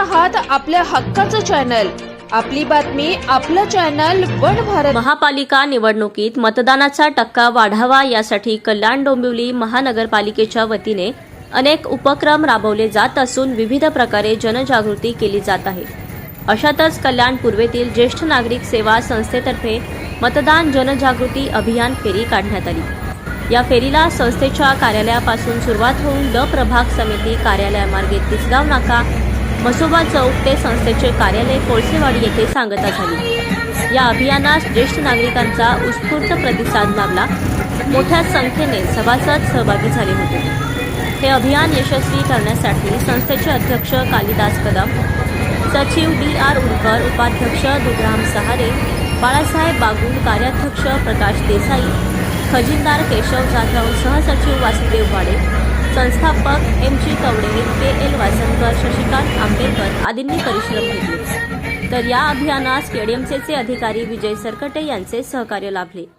आहात आपल्या हक्काचं चॅनल आपली बातमी आपलं चॅनल वन भारत. महापालिका निवडणुकीत मतदानाचा टक्का वाढावा यासाठी कल्याण डोंबिवली महानगरपालिकेच्या वतीने अनेक उपक्रम राबवले जात असून विविध प्रकारे जनजागृती केली जात आहे. अशातच कल्याण पूर्वेतील ज्येष्ठ नागरिक सेवा संस्थेतर्फे मतदान जनजागृती अभियान फेरी काढण्यात आली. या फेरीला संस्थेच्या कार्यालयापासून सुरुवात होऊन ल प्रभाग समिती कार्यालयामार्गे तिसगाव नाका मसोबा चौक ते संस्थेचे कार्यालय कोळसेवाडी येथे सांगता झाली. या अभियानास ज्येष्ठ नागरिकांचा उत्स्फूर्त प्रतिसाद लाभला. मोठ्या संख्येने सभासद सहभागी झाले होते. हे अभियान यशस्वी करण्यासाठी संस्थेचे अध्यक्ष कालिदास कदम सचिव डी आर उलकर उपाध्यक्ष दुग्राम सहारे बाळासाहेब बागुल कार्याध्यक्ष प्रकाश देसाई खजिनदार केशव जाधव सहसचिव वासुदेव वाडे संस्थापक M G Kawade K L Wasankar Shashikant Ambedkar आदींनी परिश्रम घेतले. तर या अभियानास केडीएमसीचे अधिकारी विजय सरकटे यांचे सहकार्य लाभले.